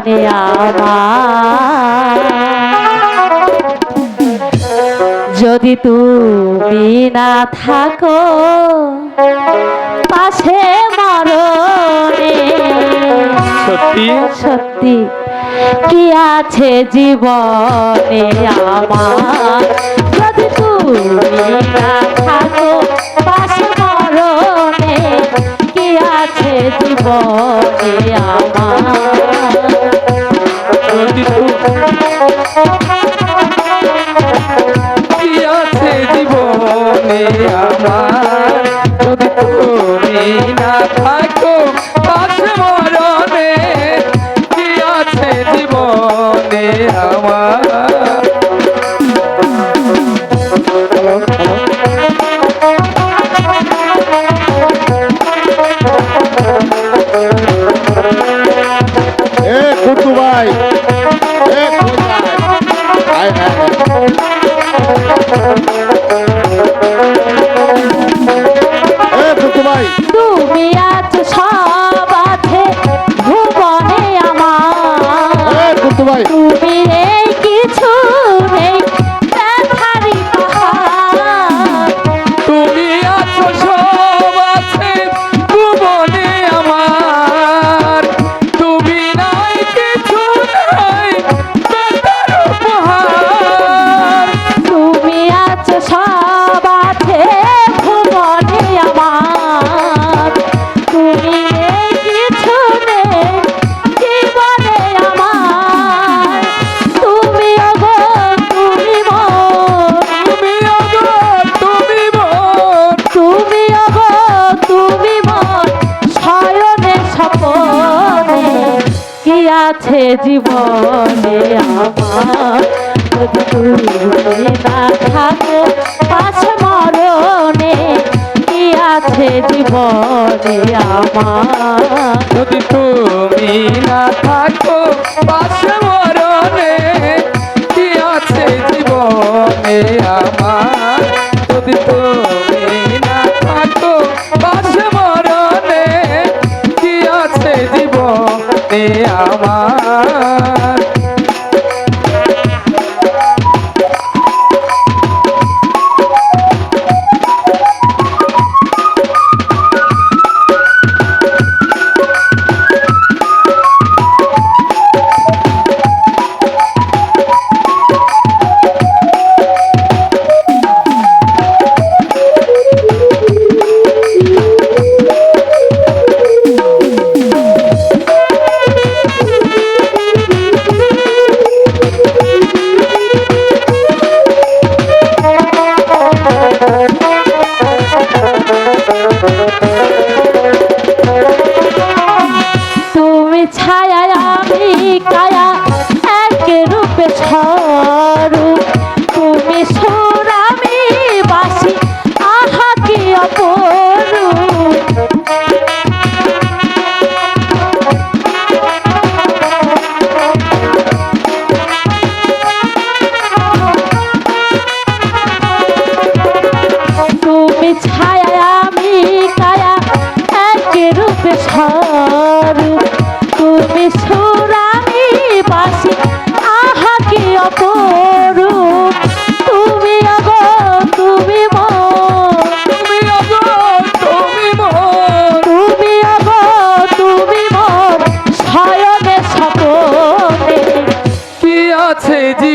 মনে আমার। যদি তুমি না থাকো পাশে মরণে। সত্যি? সত্যি। কি আছে জীবনে আমার? যদি তুমি না থাকো জীবনে আমার পাশ মরণে কি আছে জীবনে আমার?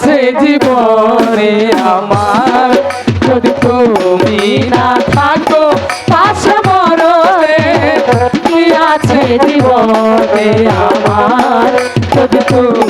আছে জীবনে আমার। যদি তুমি না থাকো, পাশে মরণে তুই আছে জীবনে আমার? যদি তুমি